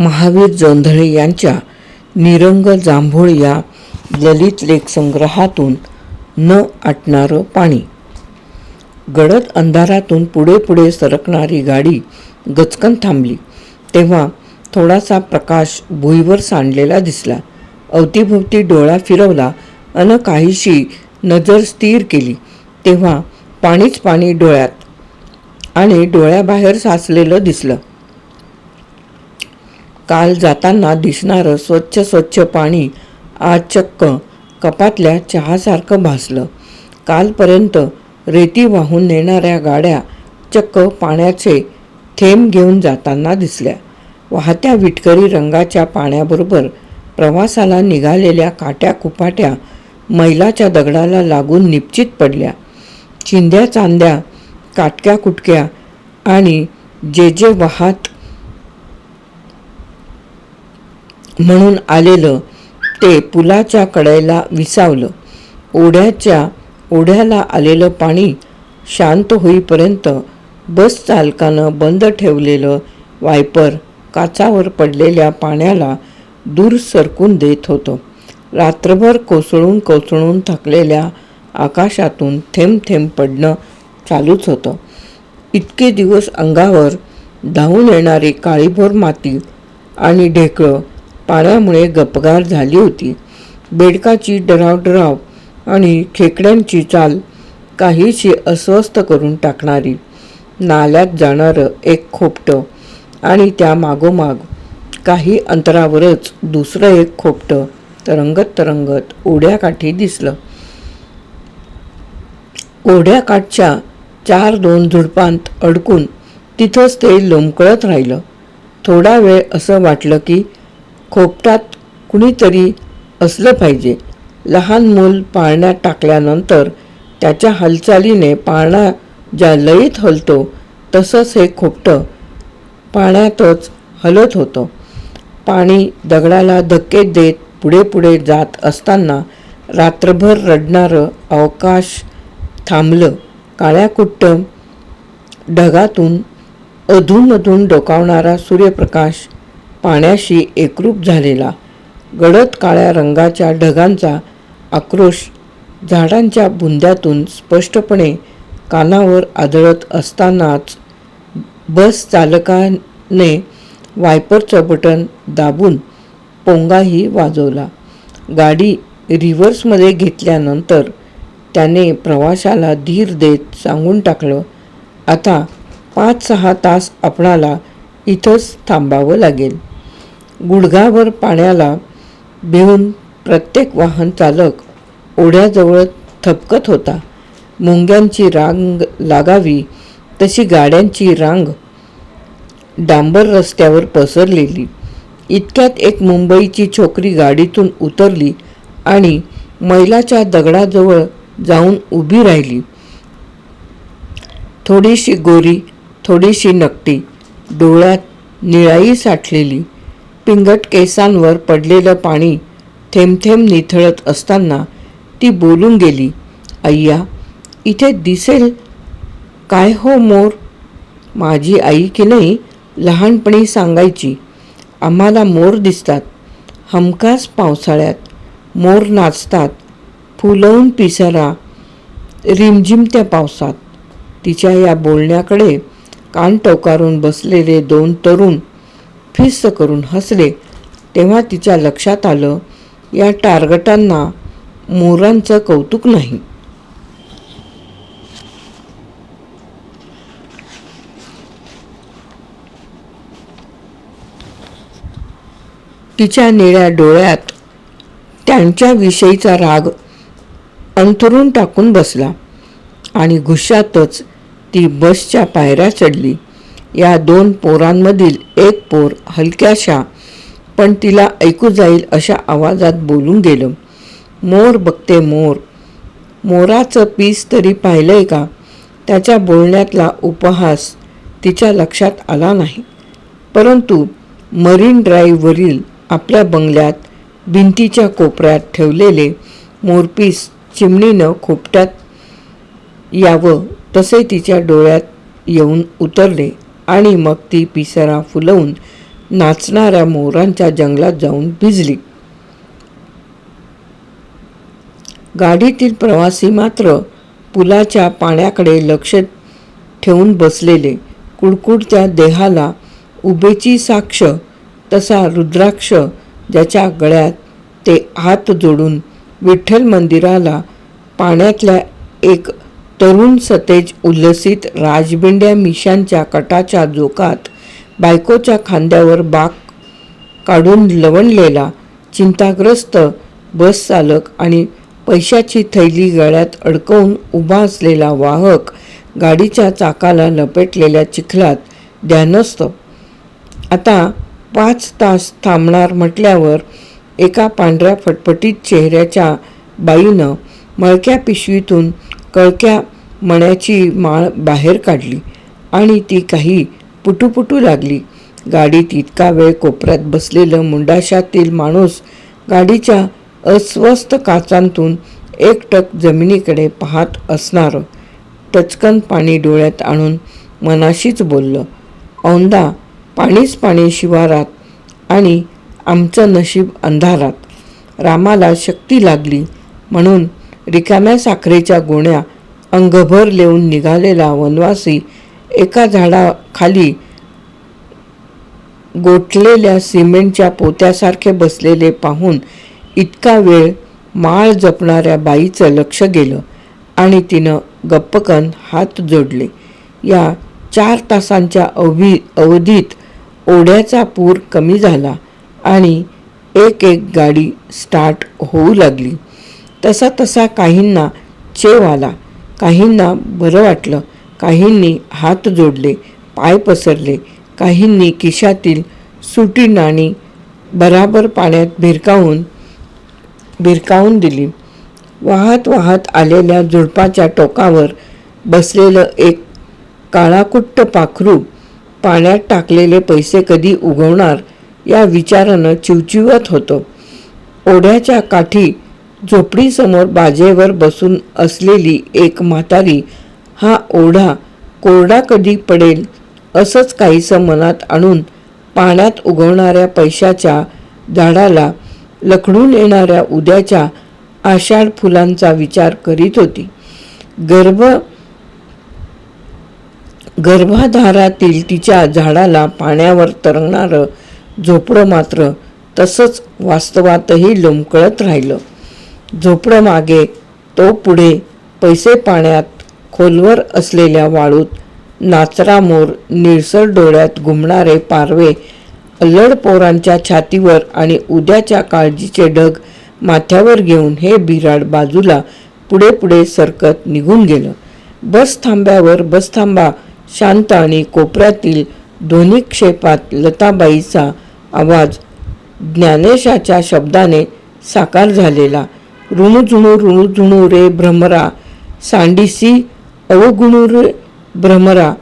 महावीर जोंधळे यांच्या निरंग जांभूळ या ललित लेखसंग्रहातून न आटणारं पाणी. गडद अंधारातून पुढे पुढे सरकणारी गाडी गचकन थांबली. तेव्हा थोडासा प्रकाश भुईवर सांडलेला दिसला. अवतीभोवती डोळा फिरवला अन काहीशी नजर स्थिर केली. तेव्हा पाणीच पाणी डोळ्यात आणि डोळ्याबाहेर साचलेलं दिसलं. काल जाताना दिसणारं स्वच्छ स्वच्छ पाणी आज चक्क कपातल्या चहासारखं भासलं. कालपर्यंत रेती वाहून नेणाऱ्या गाड्या चक्क पाण्याचे थेंब घेऊन जाताना दिसल्या. वाहत्या विटकरी रंगाच्या पाण्याबरोबर प्रवासाला निघालेल्या काट्या कुपाट्या मैलाच्या दगडाला लागून निश्चित पडल्या. चिंध्या चांद्या काटक्या कुटक्या आणि जे जे वाहत म्हणून आलेलं ते पुलाच्या कडेला विसावलं. ओढ्याच्या ओढ्याला आलेलं पाणी शांत होईपर्यंत बस चालकानं बंद ठेवलेलं वायपर काचावर पडलेल्या पाण्याला दूर सरकून देत होतं. रात्रभर कोसळून कोसळून थकलेल्या आकाशातून थेंब थेंब पडणं चालूच होतं. इतके दिवस अंगावर धावून येणारी काळीभोर माती आणि ढेकळं पाण्यामुळे गपगार झाली होती. बेडकाची डरावडराव आणि खेकड्यांची चाल काहीशी अस्वस्थ करून टाकणारी. नाल्यात जाणारं एक खोपटं आणि त्या मागोमाग काही अंतरावरच दुसरं एक खोपटं तरंगत तरंगत ओढ्याकाठी दिसलं. ओढ्याकाठच्या चार दोन झुडपांत अडकून तिथंच ते लोंबकळत राहिलं. थोडा वेळ असं वाटलं की खोपटात कुणीतरी असलं पाहिजे. लहान मूल पाळण्यात टाकल्यानंतर त्याच्या हालचालीने पाळणा ज्या लयीत हलतो तसंच हे खोपटं पाण्यातच हलत होतं. पाणी दगडाला धक्के देत पुढे पुढे जात असताना रात्रभर रडणारं अवकाश थांबलं. काळ्याकुट्ट ढगातून अधूनमधून डोकावणारा सूर्यप्रकाश पाण्याशी एकरूप झालेला गडद काळ्या रंगाच्या ढगांचा आक्रोश झाडांच्या बुंद्यातून स्पष्टपणे कानावर आदळत असतानाच बस चालकाने वायपरचं बटन दाबून पोंगाही वाजवला. गाडी रिव्हर्समध्ये घेतल्यानंतर त्याने प्रवाशाला धीर देत सांगून टाकलं आता पाच सहा तास आपणाला इथंच थांबावं लागेल. गुडघावर पाण्याला भिवून प्रत्येक वाहन चालक ओढ्याजवळ थपकत होता. मुंग्यांची रांग लागावी तशी गाड्यांची रांग डांबर रस्त्यावर पसरलेली. इतक्यात एक मुंबईची छोकरी गाडीतून उतरली आणि मैलाच्या दगडाजवळ जाऊन उभी राहिली. थोडीशी गोरी थोडीशी नकटी डोळ्यात निळाई साठलेली. पिंगट केसांवर पडलेलं पाणी थेंब थेंब निथळत असताना ती बोलून गेली अय्या इथे दिसेल काय हो मोर? माझी आई की नाही लहानपणी सांगायची आम्हाला मोर दिसतात हमखास पावसाळ्यात मोर नाचतात फुलवून पिसरा रिमझिमत्या पावसात. तिच्या या बोलण्याकडे कान टोकारून बसलेले दोन तरुण फिस्त करून हसले तेव्हा तिच्या लक्षात आलं या टार्गटांना मोरांचं कौतुक नाही. तिच्या निळ्या डोळ्यात त्यांच्याविषयीचा राग अंथरून टाकून बसला आणि घुशातच ती बसच्या पायऱ्या चढली. या दोन पोरांमधील एक पोर हलक्याशा पण तिला ऐकू जाईल अशा आवाजात बोलून गेलं. मोर बघते मोर मोराचं पीस तरी पाहिलंय का? त्याच्या बोलण्यातला उपहास तिच्या लक्षात आला नाही. परंतु मरीन ड्राईव्हवरील आपल्या बंगल्यात भिंतीच्या कोपऱ्यात ठेवलेले मोरपीस चिमणीनं खोपट्यात यावं तसे तिच्या डोळ्यात येऊन उतरले. आणि मग ती पिसरा फुलवून नाचणाऱ्या मोरांच्या जंगलात जाऊन भिजली. गाडीतील प्रवासी मात्र पुलाच्या पाण्याकडे लक्ष ठेवून बसलेले. कुडकुडत्या देहाला उभेची साक्ष तसा रुद्राक्ष ज्याच्या गळ्यात ते हात जोडून विठ्ठल मंदिराला पाण्यातल्या एक तरुण सतेज उल्लसित राजबिंड्या मिशांच्या कटाच्या जोकात बायकोच्या खांद्यावर बाक काढून लवणलेला चिंताग्रस्त बस चालक आणि पैशाची थैली गळ्यात अडकवून उभा असलेला वाहक गाडीच्या चाकाला लपेटलेल्या चिखलात ध्यानस्थ. आता पाच तास थांबणार म्हटल्यावर एका पांढऱ्या फटफटीत चेहऱ्याच्या बाईनं मळक्या पिशवीतून कळक्या मण्याची माळ बाहेर काढली आणि ती काही पुटुपुटू लागली. गाडीत इतका वेळ कोपऱ्यात बसलेलं मुंडाशातील माणूस गाडीच्या अस्वस्थ काचांतून एकटक जमिनीकडे पाहत असणारं. टचकन पाणी डोळ्यात आणून मनाशीच बोललं औंदा पाणीच पाणी शिवारात आणि आमचं नशीब अंधारात. रामाला शक्ती लागली म्हणून रिकाम्या साखरेच्या गोण्या अंगभर लेऊन निघालेला वनवासी एका झाडाखाली गोठलेल्या सिमेंटच्या पोत्यासारखे बसलेले पाहून इतका वेळ माळ जपणाऱ्या बाईचं लक्ष गेलं आणि तिनं गप्पकन हात जोडले. या चार तासांच्या अवधी अवधीत ओढ्याचा पूर कमी झाला आणि एक एक गाडी स्टार्ट होऊ लागली. तसा तसा काहींना चेव आला. काहींना बरं वाटलं काहींनी हात जोडले पाय पसरले काहींनी खिशातील सुटी नाणी बराबर पाण्यात भिरकावून भिरकावून दिली. वाहत वाहत आलेल्या झुडपाच्या टोकावर बसलेलं एक काळाकुट्ट पाखरू पाण्यात टाकलेले पैसे कधी उगवणार या विचारानं चिवचिवत होतं. ओढ्याच्या काठी झोपडीसमोर बाजेवर बसून असलेली एक म्हातारी हा ओढा कोरडा कधी पडेल असंच काहीसं मनात आणून पाण्यात उगवणाऱ्या पैशाच्या झाडाला लखडून येणाऱ्या उद्याच्या आषाढ फुलांचा विचार करीत होती. गर्भ गर्भाधारातील तिच्या झाडाला पाण्यावर तरंगणारं झोपडं मात्र तसंच वास्तवातही लोंबकळत राहिलं. झोपडं मागे तो पुढे पैसे पाण्यात खोलवर असलेल्या वाळूत नाचरा मोर निळसर डोळ्यात घुमणारे पारवे अल्लड पोरांच्या छातीवर आणि उद्याच्या काळजीचे ढग माथ्यावर घेऊन हे बिराड बाजूला पुढे पुढे सरकत निघून गेलं. बस थांब्यावर बस थांबा शांत आणि कोपऱ्यातील दोन्ही क्षेपात लताबाईचा आवाज ज्ञानेशाच्या शब्दाने साकार झालेला. रुणुझुणू रुणुझुणू रे भ्रमरा सांडिसी अवगुणू रे भ्रमरा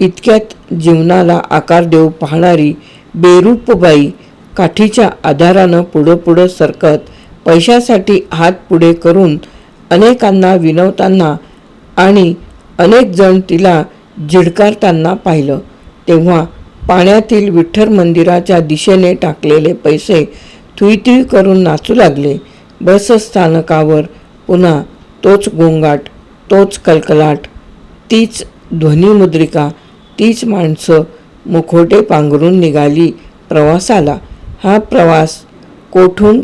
इतक्यात जीवनाला आकार देऊ पाहणारी बेरूपबाई काठीच्या आधारानं पुढं पुढं सरकत पैशासाठी हात पुढे करून अनेकांना विनवताना आणि अनेक जण तिला झिडकारताना पाहिलं तेव्हा पाण्यातील विठ्ठल मंदिराच्या दिशेने टाकलेले पैसे थुईथुई करून नाचू लागले बस स्थानकावर पुन्हा तोच गोंगाट तोच कलकलाट तीच ध्वनिमुद्रिका तीच माणसं मुखोटे पांघरून निघाली प्रवासाला. हा प्रवास कोठून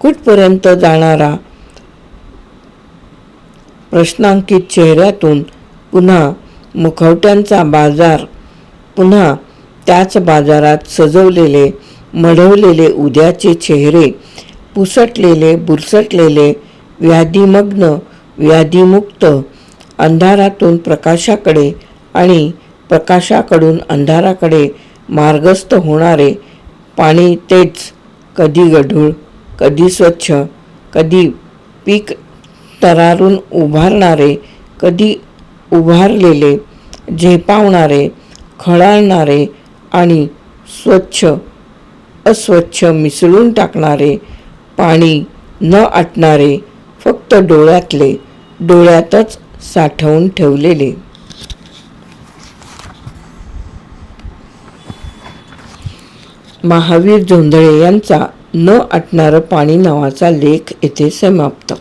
कुठपर्यंत जाणारा? प्रश्नांकित चेहऱ्यातून पुन्हा मुखवट्यांचा बाजार पुन्हा त्याच बाजारात सजवलेले मढवलेले उद्याचे चेहरे पुसटलेले बुरसटलेले व्याधीमग्न व्याधीमुक्त अंधारातून प्रकाशाकडे आणि प्रकाशाकडून अंधाराकडे मार्गस्थ होणारे पाणी तेच कधी गढूळ कधी स्वच्छ कधी पीक तरारून उभारणारे कधी उभारलेले झेपावणारे खळाळणारे आणि स्वच्छ अस्वच्छ मिसळून टाकणारे पाणी न आटणारे फक्त डोळ्यातले डोळ्यातच साठवून ठेवलेले. महावीर जोंधळे यांचा न आटणारं पाणी नावाचा लेख येथे समाप्त.